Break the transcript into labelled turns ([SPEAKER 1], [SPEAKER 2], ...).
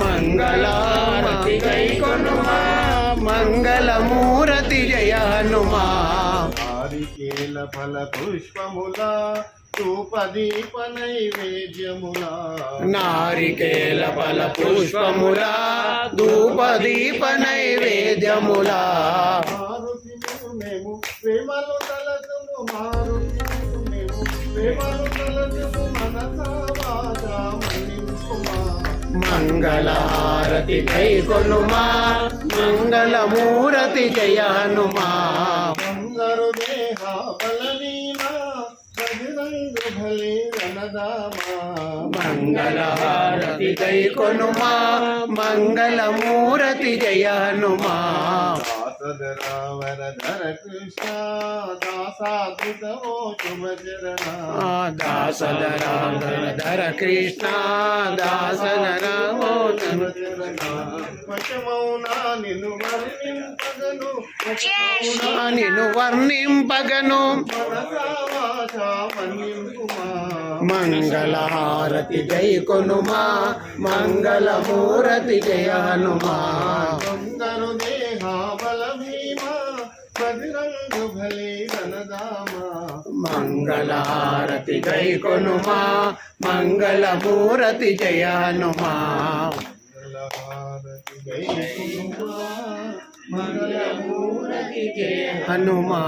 [SPEAKER 1] మంగళారతి గై కొనుమా మంగళమూరతి జయ హనుమా.
[SPEAKER 2] నారికేల ఫల పుష్పముల ధూపదీప నైవేద్యములా.
[SPEAKER 1] నారికేల ఫల పుష్పములా ధూపదీప నైవేద్యములా.
[SPEAKER 2] మారుతి మేము ప్రేమలు తలతుము మారుతి మేము ప్రేమలు తలతుము
[SPEAKER 1] మంగళారతి గై కొనుమా మంగళమూరతి జయ హనుమా.
[SPEAKER 2] రణదామా
[SPEAKER 1] మంగళహారతి గై కొనుమా మంగళమూరతి జయ హనుమా.
[SPEAKER 2] వరధర కృష్ణ దాసాధృతమో శుభచరణ
[SPEAKER 1] దాసధర కృష్ణ
[SPEAKER 2] వశమౌనా నిన్ను వర్ణింపగను. వశమౌనా
[SPEAKER 1] నిన్ను మంగళహారతి జై కొనుమా. మంగళమూరతి జయ హనుమా.
[SPEAKER 2] బజరంగు భలే రణదామా
[SPEAKER 1] మంగళహారతి జై కొనుమా మంగళమూరతి జయ హనుమా.
[SPEAKER 2] మంగళహారతి మంగళమూరతి జయ
[SPEAKER 1] హనుమా